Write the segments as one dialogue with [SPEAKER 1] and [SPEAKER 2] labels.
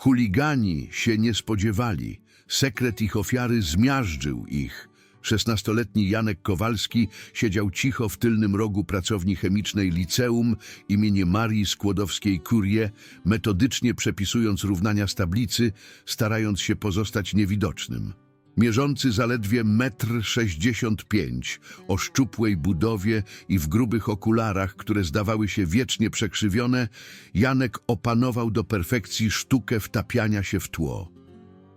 [SPEAKER 1] Chuligani się nie spodziewali. Sekret ich ofiary zmiażdżył ich. Szesnastoletni Janek Kowalski siedział cicho w tylnym rogu pracowni chemicznej liceum imienia Marii Skłodowskiej-Curie, metodycznie przepisując równania z tablicy, starając się pozostać niewidocznym. Mierzący zaledwie metr sześćdziesiąt pięć, o szczupłej budowie i w grubych okularach, które zdawały się wiecznie przekrzywione, Janek opanował do perfekcji sztukę wtapiania się w tło.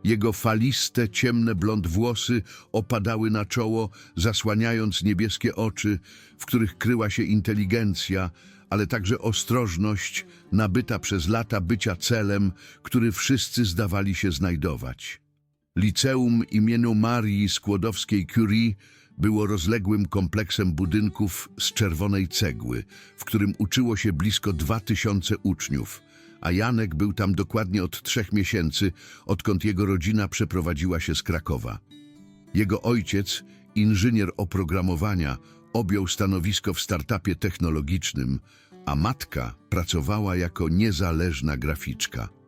[SPEAKER 1] Jego faliste, ciemne blond włosy opadały na czoło, zasłaniając niebieskie oczy, w których kryła się inteligencja, ale także ostrożność nabyta przez lata bycia celem, który wszyscy zdawali się znajdować. Liceum imieniu Marii Skłodowskiej-Curie było rozległym kompleksem budynków z czerwonej cegły, w którym uczyło się blisko dwa tysiące uczniów, a Janek był tam dokładnie od trzech miesięcy, odkąd jego rodzina przeprowadziła się z Krakowa. Jego ojciec, inżynier oprogramowania, objął stanowisko w startupie technologicznym, a matka pracowała jako niezależna graficzka.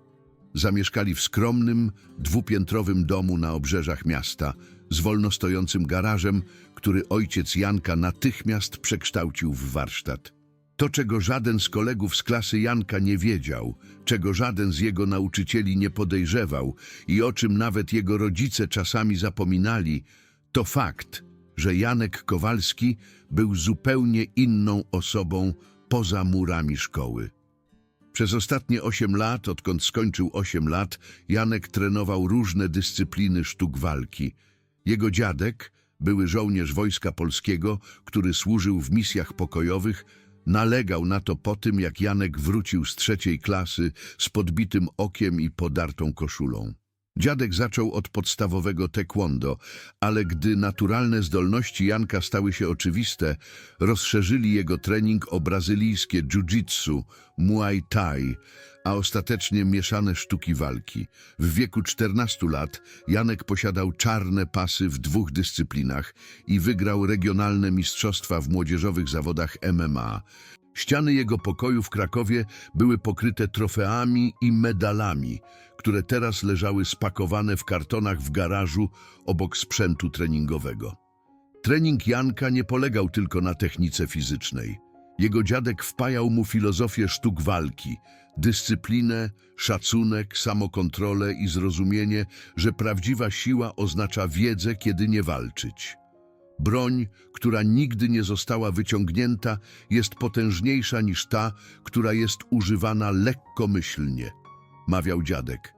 [SPEAKER 1] Zamieszkali w skromnym, dwupiętrowym domu na obrzeżach miasta, z wolno stojącym garażem, który ojciec Janka natychmiast przekształcił w warsztat. To, czego żaden z kolegów z klasy Janka nie wiedział, czego żaden z jego nauczycieli nie podejrzewał i o czym nawet jego rodzice czasami zapominali, to fakt, że Janek Kowalski był zupełnie inną osobą poza murami szkoły. Przez ostatnie osiem lat, odkąd skończył osiem lat, Janek trenował różne dyscypliny sztuk walki. Jego dziadek, były żołnierz Wojska Polskiego, który służył w misjach pokojowych, nalegał na to po tym, jak Janek wrócił z trzeciej klasy z podbitym okiem i podartą koszulą. Dziadek zaczął od podstawowego taekwondo, ale gdy naturalne zdolności Janka stały się oczywiste, rozszerzyli jego trening o brazylijskie jiu-jitsu, muay thai, a ostatecznie mieszane sztuki walki. W wieku 14 lat Janek posiadał czarne pasy w dwóch dyscyplinach i wygrał regionalne mistrzostwa w młodzieżowych zawodach MMA. Ściany jego pokoju w Krakowie były pokryte trofeami i medalami, które teraz leżały spakowane w kartonach w garażu obok sprzętu treningowego. Trening Janka nie polegał tylko na technice fizycznej. Jego dziadek wpajał mu filozofię sztuk walki, dyscyplinę, szacunek, samokontrolę i zrozumienie, że prawdziwa siła oznacza wiedzę, kiedy nie walczyć. Broń, która nigdy nie została wyciągnięta, jest potężniejsza niż ta, która jest używana lekkomyślnie, mawiał dziadek.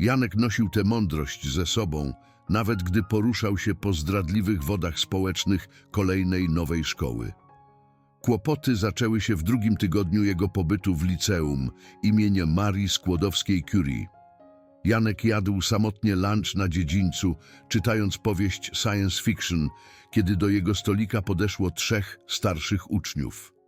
[SPEAKER 1] Janek nosił tę mądrość ze sobą, nawet gdy poruszał się po zdradliwych wodach społecznych kolejnej nowej szkoły. Kłopoty zaczęły się w drugim tygodniu jego pobytu w liceum imienia Marii Skłodowskiej-Curie. Janek jadł samotnie lunch na dziedzińcu, czytając powieść science fiction, kiedy do jego stolika podeszło trzech starszych uczniów.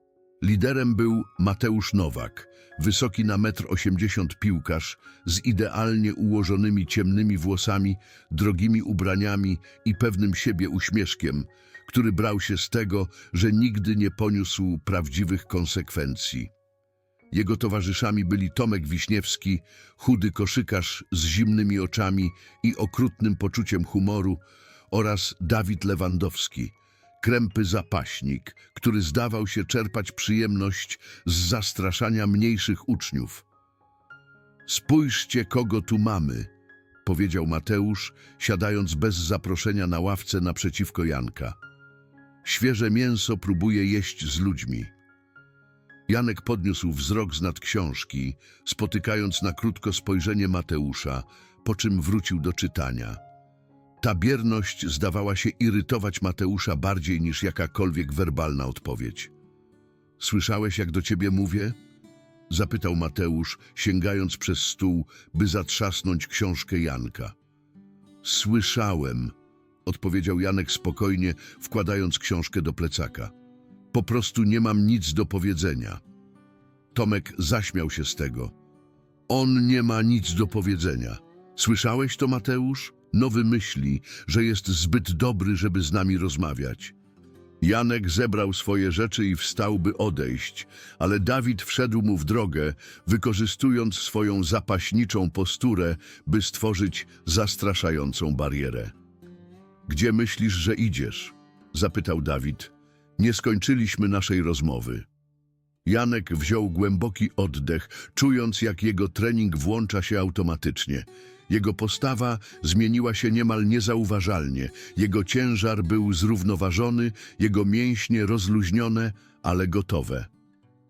[SPEAKER 1] Liderem był Mateusz Nowak, wysoki na metr osiemdziesiąt piłkarz, z idealnie ułożonymi ciemnymi włosami, drogimi ubraniami i pewnym siebie uśmieszkiem, który brał się z tego, że nigdy nie poniósł prawdziwych konsekwencji. Jego towarzyszami byli Tomek Wiśniewski, chudy koszykarz z zimnymi oczami i okrutnym poczuciem humoru oraz Dawid Lewandowski, krępy zapaśnik, który zdawał się czerpać przyjemność z zastraszania mniejszych uczniów. Spójrzcie, kogo tu mamy, powiedział Mateusz, siadając bez zaproszenia na ławce naprzeciwko Janka. Świeże mięso próbuje jeść z ludźmi. Janek podniósł wzrok z nad książki, spotykając na krótko spojrzenie Mateusza, po czym wrócił do czytania. Ta bierność zdawała się irytować Mateusza bardziej niż jakakolwiek werbalna odpowiedź. Słyszałeś, jak do ciebie mówię? Zapytał Mateusz, sięgając przez stół, by zatrzasnąć książkę Janka. Słyszałem, odpowiedział Janek spokojnie, wkładając książkę do plecaka. Po prostu nie mam nic do powiedzenia. Tomek zaśmiał się z tego. On nie ma nic do powiedzenia. Słyszałeś to, Mateusz? Nowy myśli, że jest zbyt dobry, żeby z nami rozmawiać. Janek zebrał swoje rzeczy i wstał, by odejść, ale Dawid wszedł mu w drogę, wykorzystując swoją zapaśniczą posturę, by stworzyć zastraszającą barierę. Gdzie myślisz, że idziesz? zapytał Dawid. Nie skończyliśmy naszej rozmowy. Janek wziął głęboki oddech, czując, jak jego trening włącza się automatycznie. Jego postawa zmieniła się niemal niezauważalnie. Jego ciężar był zrównoważony, jego mięśnie rozluźnione, ale gotowe.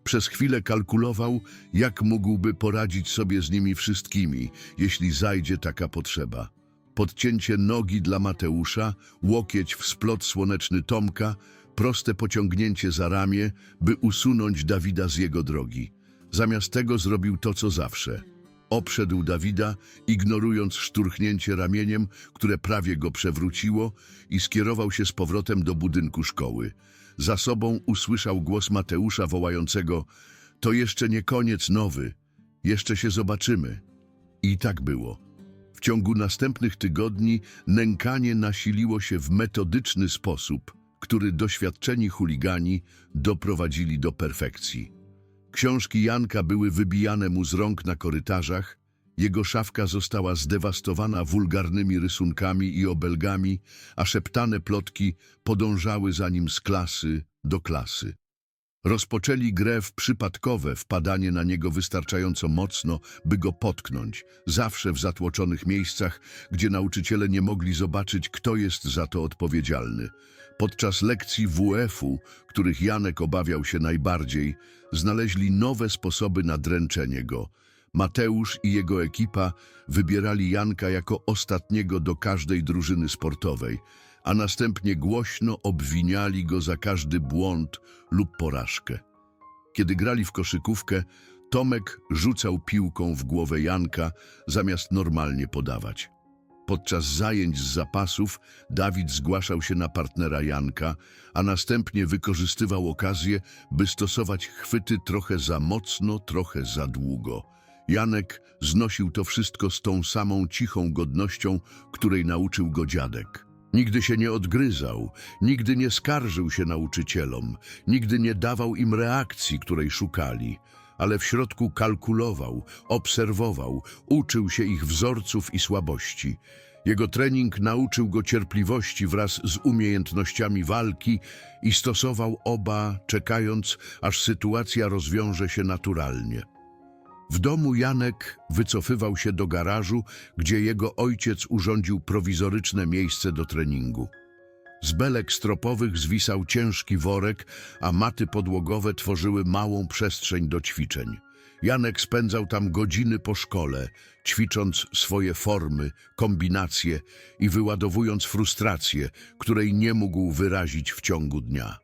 [SPEAKER 1] Przez chwilę kalkulował, jak mógłby poradzić sobie z nimi wszystkimi, jeśli zajdzie taka potrzeba. Podcięcie nogi dla Mateusza, łokieć w splot słoneczny Tomka, proste pociągnięcie za ramię, by usunąć Dawida z jego drogi. Zamiast tego zrobił to, co zawsze. Obszedł Dawida, ignorując szturchnięcie ramieniem, które prawie go przewróciło i skierował się z powrotem do budynku szkoły. Za sobą usłyszał głos Mateusza wołającego To jeszcze nie koniec nowy, jeszcze się zobaczymy. I tak było. W ciągu następnych tygodni nękanie nasiliło się w metodyczny sposób, który doświadczeni chuligani doprowadzili do perfekcji. Książki Janka były wybijane mu z rąk na korytarzach, jego szafka została zdewastowana wulgarnymi rysunkami i obelgami, a szeptane plotki podążały za nim z klasy do klasy. Rozpoczęli grę w przypadkowe wpadanie na niego wystarczająco mocno, by go potknąć, zawsze w zatłoczonych miejscach, gdzie nauczyciele nie mogli zobaczyć, kto jest za to odpowiedzialny. Podczas lekcji WF-u, których Janek obawiał się najbardziej, znaleźli nowe sposoby na dręczenie go. Mateusz i jego ekipa wybierali Janka jako ostatniego do każdej drużyny sportowej, a następnie głośno obwiniali go za każdy błąd lub porażkę. Kiedy grali w koszykówkę, Tomek rzucał piłką w głowę Janka, zamiast normalnie podawać. Podczas zajęć z zapasów Dawid zgłaszał się na partnera Janka, a następnie wykorzystywał okazję, by stosować chwyty trochę za mocno, trochę za długo. Janek znosił to wszystko z tą samą cichą godnością, której nauczył go dziadek. Nigdy się nie odgryzał, nigdy nie skarżył się nauczycielom, nigdy nie dawał im reakcji, której szukali, ale w środku kalkulował, obserwował, uczył się ich wzorców i słabości. Jego trening nauczył go cierpliwości wraz z umiejętnościami walki i stosował oba, czekając, aż sytuacja rozwiąże się naturalnie. W domu Janek wycofywał się do garażu, gdzie jego ojciec urządził prowizoryczne miejsce do treningu. Z belek stropowych zwisał ciężki worek, a maty podłogowe tworzyły małą przestrzeń do ćwiczeń. Janek spędzał tam godziny po szkole, ćwicząc swoje formy, kombinacje i wyładowując frustrację, której nie mógł wyrazić w ciągu dnia.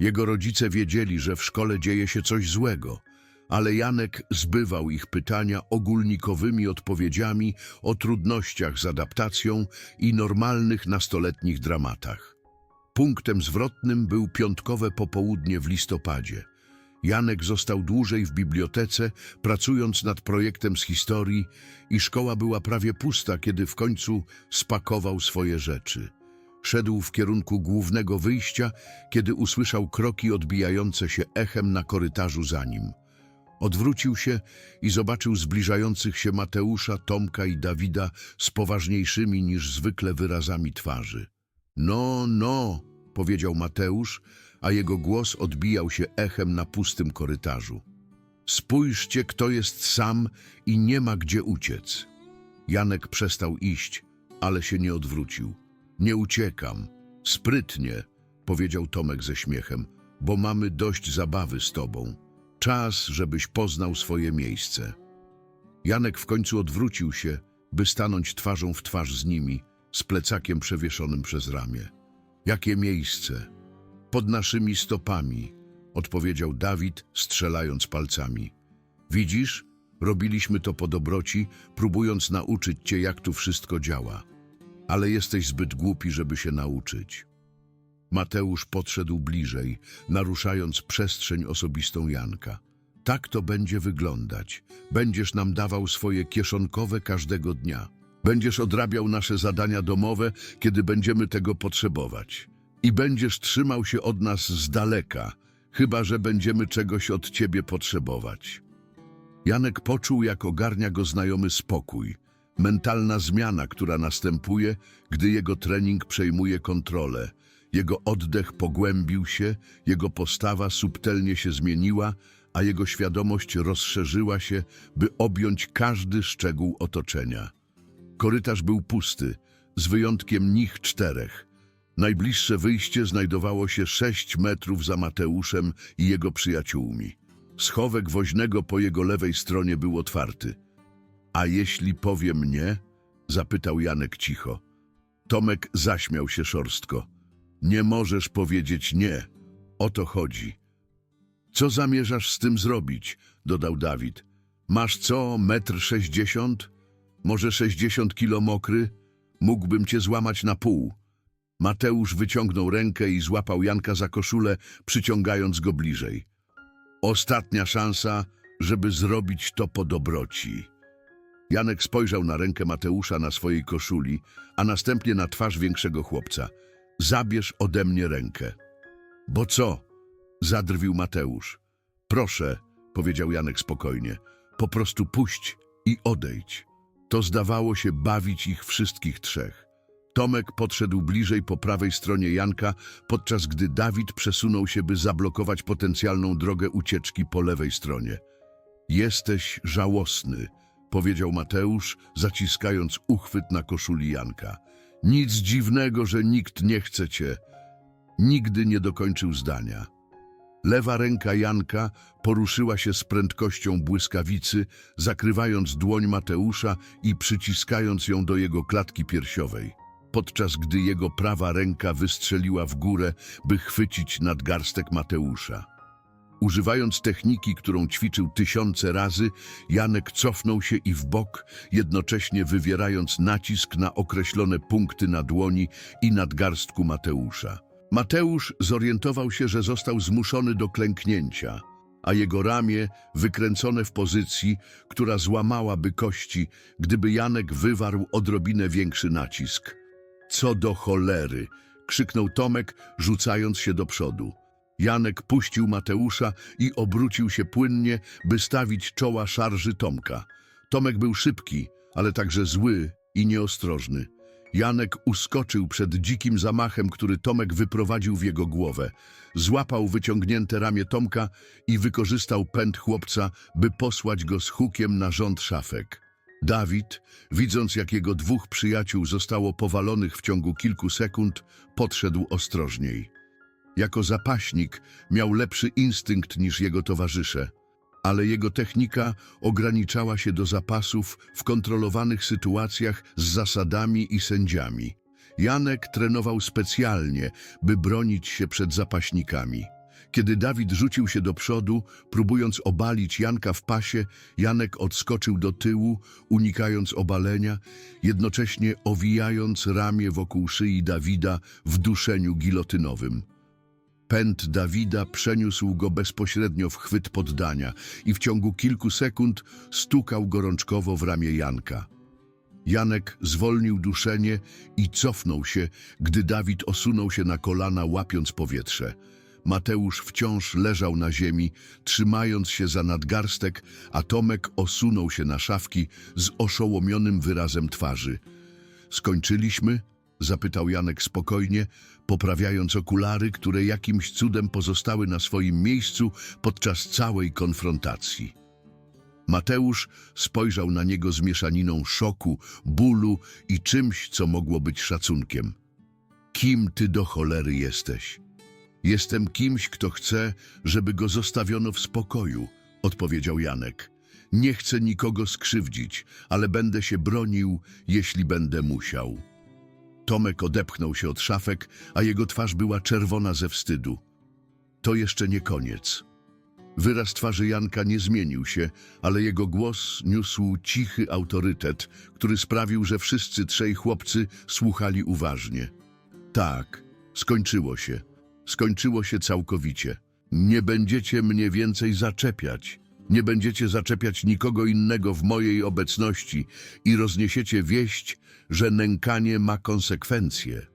[SPEAKER 1] Jego rodzice wiedzieli, że w szkole dzieje się coś złego, ale Janek zbywał ich pytania ogólnikowymi odpowiedziami o trudnościach z adaptacją i normalnych nastoletnich dramatach. Punktem zwrotnym był piątkowe popołudnie w listopadzie. Janek został dłużej w bibliotece, pracując nad projektem z historii i szkoła była prawie pusta, kiedy w końcu spakował swoje rzeczy. Szedł w kierunku głównego wyjścia, kiedy usłyszał kroki odbijające się echem na korytarzu za nim. Odwrócił się i zobaczył zbliżających się Mateusza, Tomka i Dawida z poważniejszymi niż zwykle wyrazami twarzy. No, no, powiedział Mateusz, a jego głos odbijał się echem na pustym korytarzu. Spójrzcie, kto jest sam i nie ma gdzie uciec. Janek przestał iść, ale się nie odwrócił. Nie uciekam. Sprytnie, powiedział Tomek ze śmiechem, bo mamy dość zabawy z tobą. Czas, żebyś poznał swoje miejsce. Janek w końcu odwrócił się, by stanąć twarzą w twarz z nimi, z plecakiem przewieszonym przez ramię. Jakie miejsce? Pod naszymi stopami, odpowiedział Dawid, strzelając palcami. Widzisz, robiliśmy to po dobroci, próbując nauczyć cię, jak tu wszystko działa. Ale jesteś zbyt głupi, żeby się nauczyć. Mateusz podszedł bliżej, naruszając przestrzeń osobistą Janka. Tak to będzie wyglądać. Będziesz nam dawał swoje kieszonkowe każdego dnia. Będziesz odrabiał nasze zadania domowe, kiedy będziemy tego potrzebować. i będziesz trzymał się od nas z daleka, chyba że będziemy czegoś od ciebie potrzebować. Janek poczuł, jak ogarnia go znajomy spokój, mentalna zmiana, która następuje, gdy jego trening przejmuje kontrolę. Jego oddech pogłębił się, jego postawa subtelnie się zmieniła, a jego świadomość rozszerzyła się, by objąć każdy szczegół otoczenia. Korytarz był pusty, z wyjątkiem nich czterech. Najbliższe wyjście znajdowało się sześć metrów za Mateuszem i jego przyjaciółmi. Schowek woźnego po jego lewej stronie był otwarty. A jeśli powiem nie? zapytał Janek cicho. Tomek zaśmiał się szorstko. Nie możesz powiedzieć nie. O to chodzi. Co zamierzasz z tym zrobić? dodał Dawid. Masz co, metr sześćdziesiąt? Może sześćdziesiąt kilo mokry? Mógłbym cię złamać na pół. Mateusz wyciągnął rękę i złapał Janka za koszulę, przyciągając go bliżej. Ostatnia szansa, żeby zrobić to po dobroci. Janek spojrzał na rękę Mateusza na swojej koszuli, a następnie na twarz większego chłopca. Zabierz ode mnie rękę. Bo co? Zadrwił Mateusz. Proszę, powiedział Janek spokojnie. Po prostu puść i odejdź. To zdawało się bawić ich wszystkich trzech. Tomek podszedł bliżej po prawej stronie Janka, podczas gdy Dawid przesunął się, by zablokować potencjalną drogę ucieczki po lewej stronie. Jesteś żałosny, powiedział Mateusz, zaciskając uchwyt na koszuli Janka. Nic dziwnego, że nikt nie chce cię. Nigdy nie dokończył zdania. Lewa ręka Janka poruszyła się z prędkością błyskawicy, zakrywając dłoń Mateusza i przyciskając ją do jego klatki piersiowej, podczas gdy jego prawa ręka wystrzeliła w górę, by chwycić nadgarstek Mateusza. Używając techniki, którą ćwiczył tysiące razy, Janek cofnął się i w bok, jednocześnie wywierając nacisk na określone punkty na dłoni i nadgarstku Mateusza. Mateusz zorientował się, że został zmuszony do klęknięcia, a jego ramię wykręcone w pozycji, która złamałaby kości, gdyby Janek wywarł odrobinę większy nacisk. Co do cholery! krzyknął Tomek, rzucając się do przodu. Janek puścił Mateusza i obrócił się płynnie, by stawić czoła szarży Tomka. Tomek był szybki, ale także zły i nieostrożny. Janek uskoczył przed dzikim zamachem, który Tomek wyprowadził w jego głowę. Złapał wyciągnięte ramię Tomka i wykorzystał pęd chłopca, by posłać go z hukiem na rząd szafek. Dawid, widząc jak jego dwóch przyjaciół zostało powalonych w ciągu kilku sekund, podszedł ostrożniej. Jako zapaśnik miał lepszy instynkt niż jego towarzysze, ale jego technika ograniczała się do zapasów w kontrolowanych sytuacjach z zasadami i sędziami. Janek trenował specjalnie, by bronić się przed zapaśnikami. Kiedy Dawid rzucił się do przodu, próbując obalić Janka w pasie, Janek odskoczył do tyłu, unikając obalenia, jednocześnie owijając ramię wokół szyi Dawida w duszeniu gilotynowym. Pęd Dawida przeniósł go bezpośrednio w chwyt poddania i w ciągu kilku sekund stukał gorączkowo w ramię Janka. Janek zwolnił duszenie i cofnął się, gdy Dawid osunął się na kolana, łapiąc powietrze. Mateusz wciąż leżał na ziemi, trzymając się za nadgarstek, a Tomek osunął się na szafki z oszołomionym wyrazem twarzy. Skończyliśmy? Zapytał Janek spokojnie, poprawiając okulary, które jakimś cudem pozostały na swoim miejscu podczas całej konfrontacji. Mateusz spojrzał na niego z mieszaniną szoku, bólu i czymś, co mogło być szacunkiem. Kim ty do cholery jesteś? Jestem kimś, kto chce, żeby go zostawiono w spokoju, odpowiedział Janek. Nie chcę nikogo skrzywdzić, ale będę się bronił, jeśli będę musiał. Tomek odepchnął się od szafek, a jego twarz była czerwona ze wstydu. To jeszcze nie koniec. Wyraz twarzy Janka nie zmienił się, ale jego głos niósł cichy autorytet, który sprawił, że wszyscy trzej chłopcy słuchali uważnie. Tak, skończyło się. Skończyło się całkowicie. Nie będziecie mnie więcej zaczepiać. Nie będziecie zaczepiać nikogo innego w mojej obecności i rozniesiecie wieść, że nękanie ma konsekwencje.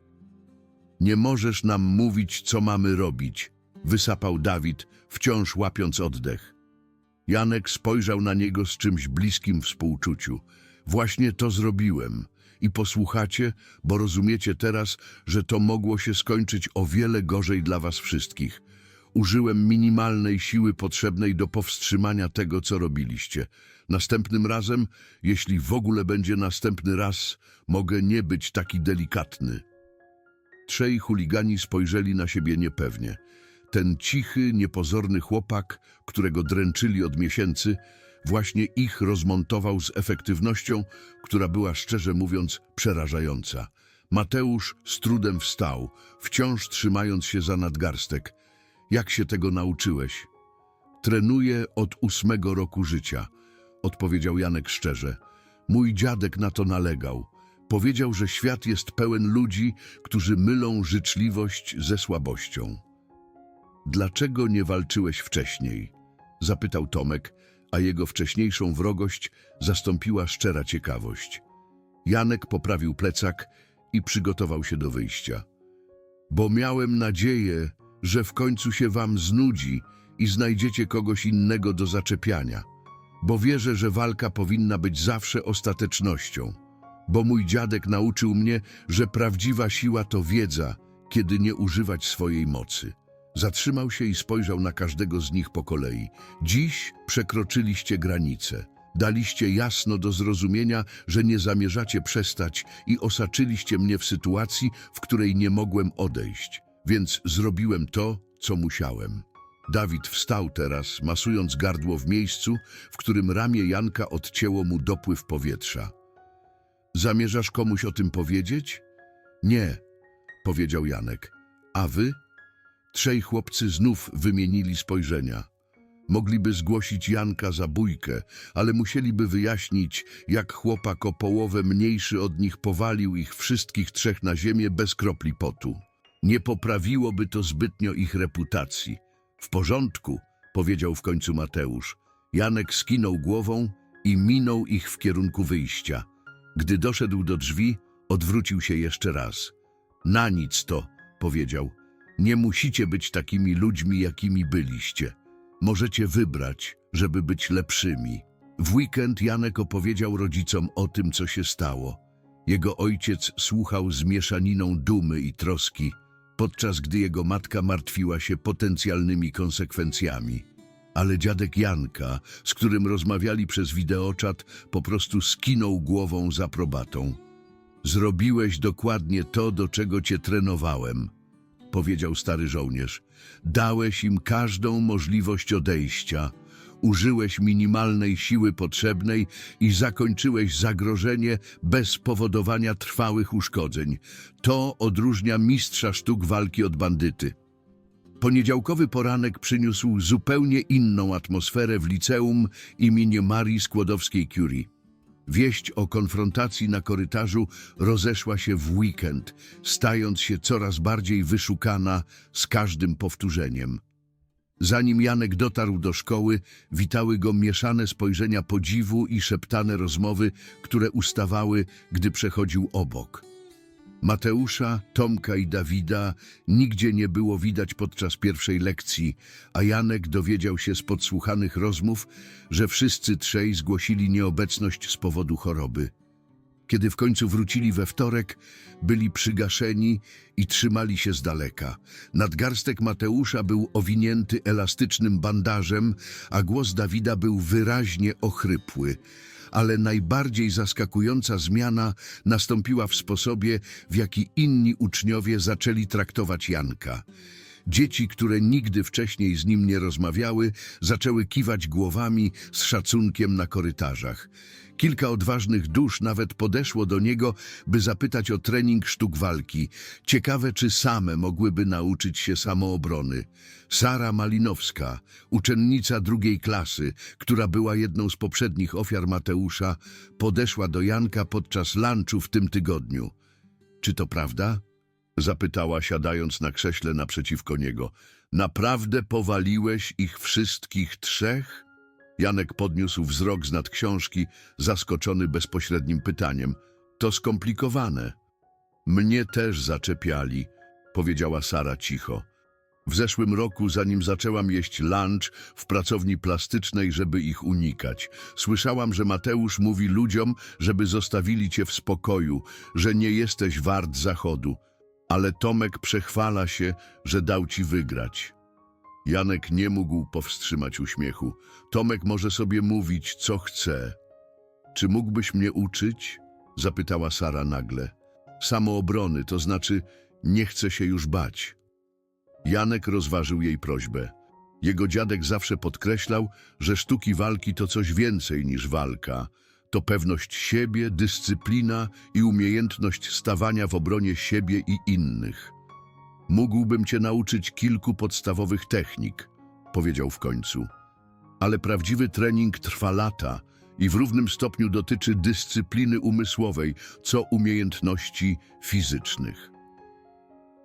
[SPEAKER 1] Nie możesz nam mówić, co mamy robić, wysapał Dawid, wciąż łapiąc oddech. Janek spojrzał na niego z czymś bliskim współczuciu. Właśnie to zrobiłem. I posłuchacie, bo rozumiecie teraz, że to mogło się skończyć o wiele gorzej dla was wszystkich. Użyłem minimalnej siły potrzebnej do powstrzymania tego, co robiliście. Następnym razem, jeśli w ogóle będzie następny raz, mogę nie być taki delikatny. Trzej chuligani spojrzeli na siebie niepewnie. Ten cichy, niepozorny chłopak, którego dręczyli od miesięcy, właśnie ich rozmontował z efektywnością, która była szczerze mówiąc przerażająca. Mateusz z trudem wstał, wciąż trzymając się za nadgarstek. Jak się tego nauczyłeś? Trenuję od ósmego roku życia, odpowiedział Janek szczerze. Mój dziadek na to nalegał. Powiedział, że świat jest pełen ludzi, którzy mylą życzliwość ze słabością. Dlaczego nie walczyłeś wcześniej? Zapytał Tomek, a jego wcześniejszą wrogość zastąpiła szczera ciekawość. Janek poprawił plecak i przygotował się do wyjścia. Bo miałem nadzieję, że w końcu się wam znudzi i znajdziecie kogoś innego do zaczepiania. Bo wierzę, że walka powinna być zawsze ostatecznością. Bo mój dziadek nauczył mnie, że prawdziwa siła to wiedza, kiedy nie używać swojej mocy. Zatrzymał się i spojrzał na każdego z nich po kolei. Dziś przekroczyliście granicę. Daliście jasno do zrozumienia, że nie zamierzacie przestać i osaczyliście mnie w sytuacji, w której nie mogłem odejść. Więc zrobiłem to, co musiałem. Dawid wstał teraz, masując gardło w miejscu, w którym ramię Janka odcięło mu dopływ powietrza. Zamierzasz komuś o tym powiedzieć? Nie, powiedział Janek. A wy? Trzej chłopcy znów wymienili spojrzenia. Mogliby zgłosić Janka za bójkę, ale musieliby wyjaśnić, jak chłopak o połowę mniejszy od nich powalił ich wszystkich trzech na ziemię bez kropli potu. Nie poprawiłoby to zbytnio ich reputacji. W porządku, powiedział w końcu Mateusz. Janek skinął głową i minął ich w kierunku wyjścia. Gdy doszedł do drzwi, odwrócił się jeszcze raz. Na nic to, powiedział. Nie musicie być takimi ludźmi, jakimi byliście. Możecie wybrać, żeby być lepszymi. W weekend Janek opowiedział rodzicom o tym, co się stało. Jego ojciec słuchał z mieszaniną dumy i troski, podczas gdy jego matka martwiła się potencjalnymi konsekwencjami. Ale dziadek Janka, z którym rozmawiali przez wideoczat, po prostu skinął głową za probatą. Zrobiłeś dokładnie to, do czego cię trenowałem, powiedział stary żołnierz. Dałeś im każdą możliwość odejścia. Użyłeś minimalnej siły potrzebnej i zakończyłeś zagrożenie bez powodowania trwałych uszkodzeń. To odróżnia mistrza sztuk walki od bandyty. Poniedziałkowy poranek przyniósł zupełnie inną atmosferę w liceum imienia Marii Skłodowskiej-Curie. Wieść o konfrontacji na korytarzu rozeszła się w weekend, stając się coraz bardziej wyszukana z każdym powtórzeniem. Zanim Janek dotarł do szkoły, witały go mieszane spojrzenia podziwu i szeptane rozmowy, które ustawały, gdy przechodził obok. Mateusza, Tomka i Dawida nigdzie nie było widać podczas pierwszej lekcji, a Janek dowiedział się z podsłuchanych rozmów, że wszyscy trzej zgłosili nieobecność z powodu choroby. Kiedy w końcu wrócili we wtorek, byli przygaszeni i trzymali się z daleka. Nadgarstek Mateusza był owinięty elastycznym bandażem, a głos Dawida był wyraźnie ochrypły. Ale najbardziej zaskakująca zmiana nastąpiła w sposobie, w jaki inni uczniowie zaczęli traktować Janka. Dzieci, które nigdy wcześniej z nim nie rozmawiały, zaczęły kiwać głowami z szacunkiem na korytarzach. Kilka odważnych dusz nawet podeszło do niego, by zapytać o trening sztuk walki. Ciekawe, czy same mogłyby nauczyć się samoobrony. Sara Malinowska, uczennica drugiej klasy, która była jedną z poprzednich ofiar Mateusza, podeszła do Janka podczas lunchu w tym tygodniu. Czy to prawda? Zapytała, siadając na krześle naprzeciwko niego. Naprawdę powaliłeś ich wszystkich trzech? Janek podniósł wzrok z nad książki, zaskoczony bezpośrednim pytaniem. To skomplikowane. Mnie też zaczepiali. powiedziała Sara cicho. W zeszłym roku, zanim zaczęłam jeść lunch w pracowni plastycznej, żeby ich unikać, słyszałam, że Mateusz mówi ludziom, żeby zostawili cię w spokoju, że nie jesteś wart zachodu. Ale Tomek przechwala się, że dał ci wygrać. Janek nie mógł powstrzymać uśmiechu. Tomek może sobie mówić, co chce. Czy mógłbyś mnie uczyć? Zapytała Sara nagle. Samoobrony, to znaczy nie chce się już bać. Janek rozważył jej prośbę. Jego dziadek zawsze podkreślał, że sztuki walki to coś więcej niż walka. To pewność siebie, dyscyplina i umiejętność stawania w obronie siebie i innych. Mógłbym cię nauczyć kilku podstawowych technik, powiedział w końcu. Ale prawdziwy trening trwa lata i w równym stopniu dotyczy dyscypliny umysłowej, co umiejętności fizycznych.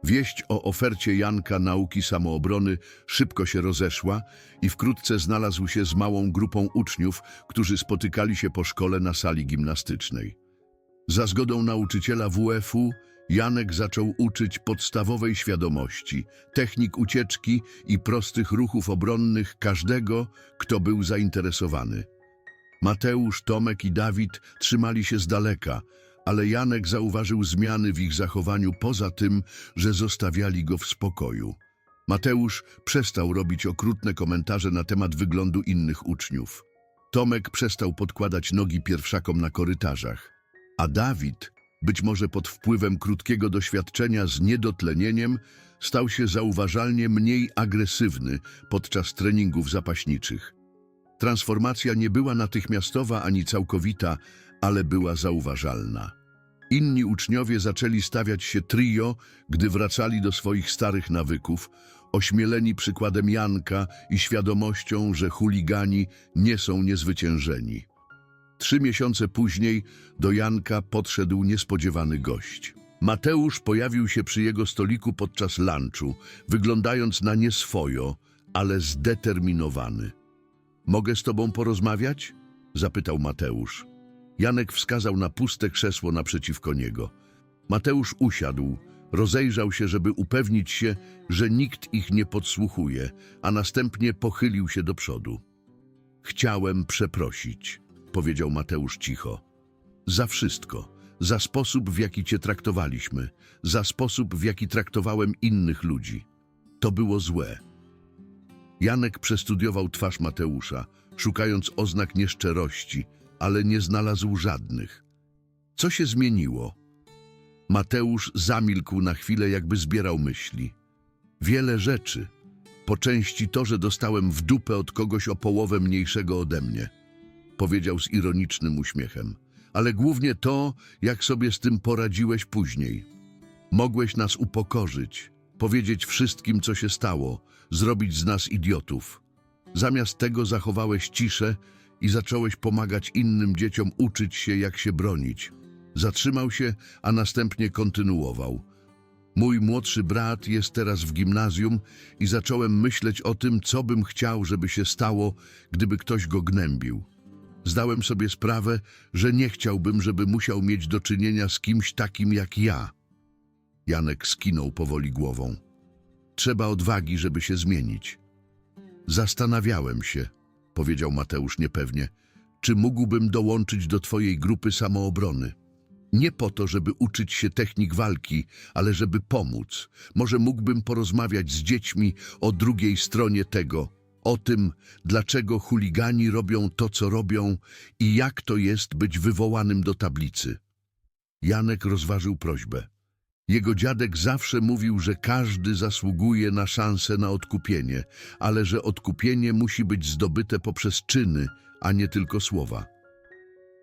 [SPEAKER 1] Wieść o ofercie Janka nauki samoobrony szybko się rozeszła i wkrótce znalazł się z małą grupą uczniów, którzy spotykali się po szkole na sali gimnastycznej. Za zgodą nauczyciela WF-u Janek zaczął uczyć podstawowej świadomości, technik ucieczki i prostych ruchów obronnych każdego, kto był zainteresowany. Mateusz, Tomek i Dawid trzymali się z daleka, ale Janek zauważył zmiany w ich zachowaniu poza tym, że zostawiali go w spokoju. Mateusz przestał robić okrutne komentarze na temat wyglądu innych uczniów. Tomek przestał podkładać nogi pierwszakom na korytarzach, a Dawid, być może pod wpływem krótkiego doświadczenia z niedotlenieniem, stał się zauważalnie mniej agresywny podczas treningów zapaśniczych. Transformacja nie była natychmiastowa ani całkowita, ale była zauważalna. Inni uczniowie zaczęli stawiać się trio, gdy wracali do swoich starych nawyków, ośmieleni przykładem Janka i świadomością, że chuligani nie są niezwyciężeni. Trzy miesiące później do Janka podszedł niespodziewany gość. Mateusz pojawił się przy jego stoliku podczas lunchu, wyglądając na nieswojo, ale zdeterminowany. Mogę z tobą porozmawiać? zapytał Mateusz. Janek wskazał na puste krzesło naprzeciwko niego. Mateusz usiadł, rozejrzał się, żeby upewnić się, że nikt ich nie podsłuchuje, a następnie pochylił się do przodu. Chciałem przeprosić, powiedział Mateusz cicho. Za wszystko, za sposób, w jaki cię traktowaliśmy, za sposób, w jaki traktowałem innych ludzi. To było złe. Janek przestudiował twarz Mateusza, szukając oznak nieszczerości, ale nie znalazł żadnych. Co się zmieniło? Mateusz zamilkł na chwilę, jakby zbierał myśli. Wiele rzeczy. Po części to, że dostałem w dupę od kogoś o połowę mniejszego ode mnie. Powiedział z ironicznym uśmiechem. Ale głównie to, jak sobie z tym poradziłeś później. Mogłeś nas upokorzyć, powiedzieć wszystkim, co się stało, zrobić z nas idiotów. Zamiast tego zachowałeś ciszę i zacząłeś pomagać innym dzieciom uczyć się, jak się bronić. Zatrzymał się, a następnie kontynuował. Mój młodszy brat jest teraz w gimnazjum i zacząłem myśleć o tym, co bym chciał, żeby się stało, gdyby ktoś go gnębił. Zdałem sobie sprawę, że nie chciałbym, żeby musiał mieć do czynienia z kimś takim jak ja. Janek skinął powoli głową. Trzeba odwagi, żeby się zmienić. Zastanawiałem się, powiedział Mateusz niepewnie, czy mógłbym dołączyć do twojej grupy samoobrony. Nie po to, żeby uczyć się technik walki, ale żeby pomóc. Może mógłbym porozmawiać z dziećmi o drugiej stronie tego, o tym, dlaczego chuligani robią to, co robią i jak to jest być wywołanym do tablicy. Janek rozważył prośbę. Jego dziadek zawsze mówił, że każdy zasługuje na szansę na odkupienie, ale że odkupienie musi być zdobyte poprzez czyny, a nie tylko słowa.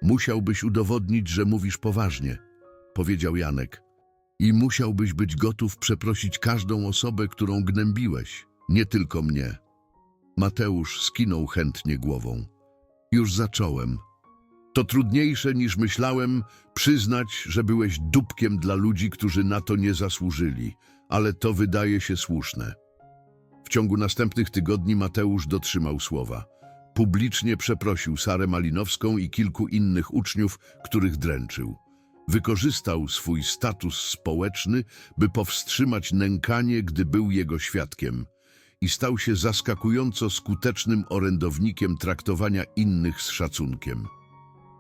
[SPEAKER 1] Musiałbyś udowodnić, że mówisz poważnie, powiedział Janek. I musiałbyś być gotów przeprosić każdą osobę, którą gnębiłeś, nie tylko mnie. Mateusz skinął chętnie głową. Już zacząłem. To trudniejsze niż myślałem przyznać, że byłeś dupkiem dla ludzi, którzy na to nie zasłużyli, ale to wydaje się słuszne. W ciągu następnych tygodni Mateusz dotrzymał słowa. Publicznie przeprosił Sarę Malinowską i kilku innych uczniów, których dręczył. Wykorzystał swój status społeczny, by powstrzymać nękanie, gdy był jego świadkiem i stał się zaskakująco skutecznym orędownikiem traktowania innych z szacunkiem.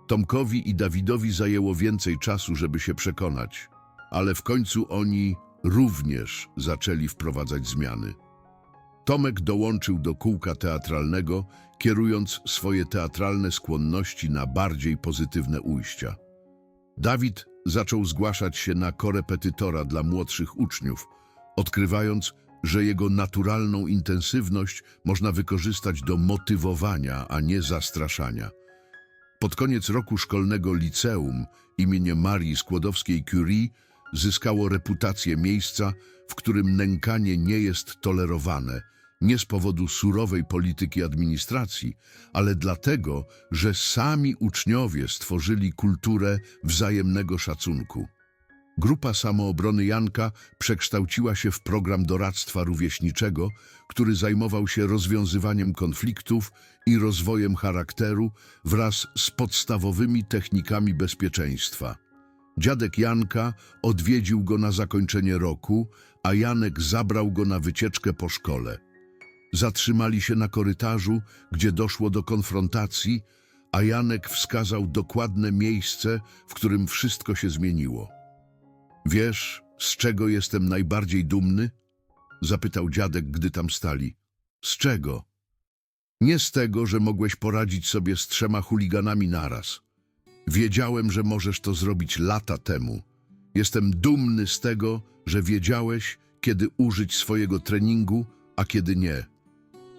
[SPEAKER 1] Tomkowi i Dawidowi zajęło więcej czasu, żeby się przekonać, ale w końcu oni również zaczęli wprowadzać zmiany. Tomek dołączył do kółka teatralnego, kierując swoje teatralne skłonności na bardziej pozytywne ujścia. Dawid zaczął zgłaszać się na korepetytora dla młodszych uczniów, odkrywając, że jego naturalną intensywność można wykorzystać do motywowania, a nie zastraszania. Pod koniec roku szkolnego liceum imienia Marii Skłodowskiej-Curie zyskało reputację miejsca, w którym nękanie nie jest tolerowane, nie z powodu surowej polityki administracji, ale dlatego, że sami uczniowie stworzyli kulturę wzajemnego szacunku. Grupa Samoobrony Janka przekształciła się w program doradztwa rówieśniczego, który zajmował się rozwiązywaniem konfliktów i rozwojem charakteru wraz z podstawowymi technikami bezpieczeństwa. Dziadek Janka odwiedził go na zakończenie roku, a Janek zabrał go na wycieczkę po szkole. Zatrzymali się na korytarzu, gdzie doszło do konfrontacji, a Janek wskazał dokładne miejsce, w którym wszystko się zmieniło. Wiesz, z czego jestem najbardziej dumny? Zapytał dziadek, gdy tam stali. Z czego? Nie z tego, że mogłeś poradzić sobie z trzema chuliganami naraz. Wiedziałem, że możesz to zrobić lata temu. Jestem dumny z tego, że wiedziałeś, kiedy użyć swojego treningu, a kiedy nie.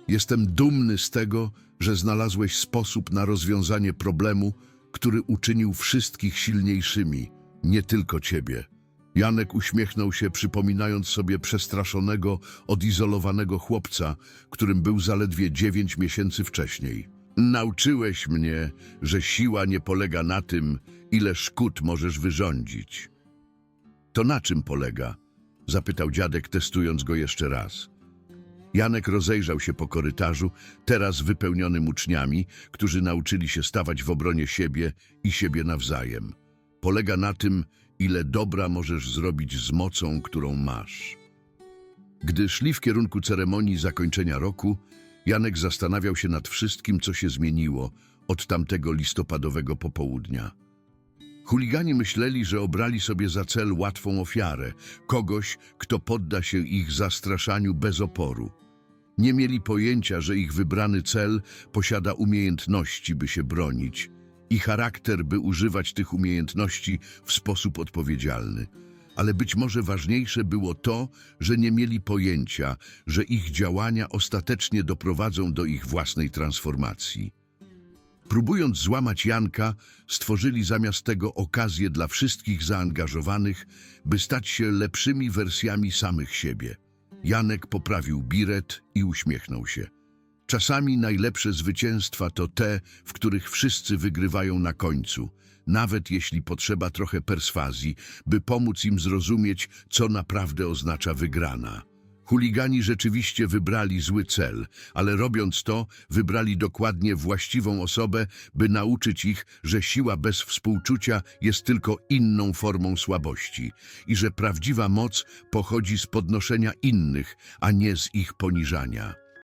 [SPEAKER 1] Jestem dumny z tego, że znalazłeś sposób na rozwiązanie problemu, który uczynił wszystkich silniejszymi, nie tylko ciebie. Janek uśmiechnął się, przypominając sobie przestraszonego, odizolowanego chłopca, którym był zaledwie dziewięć miesięcy wcześniej. Nauczyłeś mnie, że siła nie polega na tym, ile szkód możesz wyrządzić. To na czym polega? Zapytał dziadek, testując go jeszcze raz. Janek rozejrzał się po korytarzu, teraz wypełnionym uczniami, którzy nauczyli się stawać w obronie siebie i siebie nawzajem. Polega na tym, ile dobra możesz zrobić z mocą, którą masz. Gdy szli w kierunku ceremonii zakończenia roku, Janek zastanawiał się nad wszystkim, co się zmieniło od tamtego listopadowego popołudnia. Chuligani myśleli, że obrali sobie za cel łatwą ofiarę, kogoś, kto podda się ich zastraszaniu bez oporu. Nie mieli pojęcia, że ich wybrany cel posiada umiejętności, by się bronić i charakter, by używać tych umiejętności w sposób odpowiedzialny. Ale być może ważniejsze było to, że nie mieli pojęcia, że ich działania ostatecznie doprowadzą do ich własnej transformacji. Próbując złamać Janka, stworzyli zamiast tego okazję dla wszystkich zaangażowanych, by stać się lepszymi wersjami samych siebie. Janek poprawił biret i uśmiechnął się. Czasami najlepsze zwycięstwa to te, w których wszyscy wygrywają na końcu, nawet jeśli potrzeba trochę perswazji, by pomóc im zrozumieć, co naprawdę oznacza wygrana. Chuligani rzeczywiście wybrali zły cel, ale robiąc to, wybrali dokładnie właściwą osobę, by nauczyć ich, że siła bez współczucia jest tylko inną formą słabości i że prawdziwa moc pochodzi z podnoszenia innych, a nie z ich poniżania.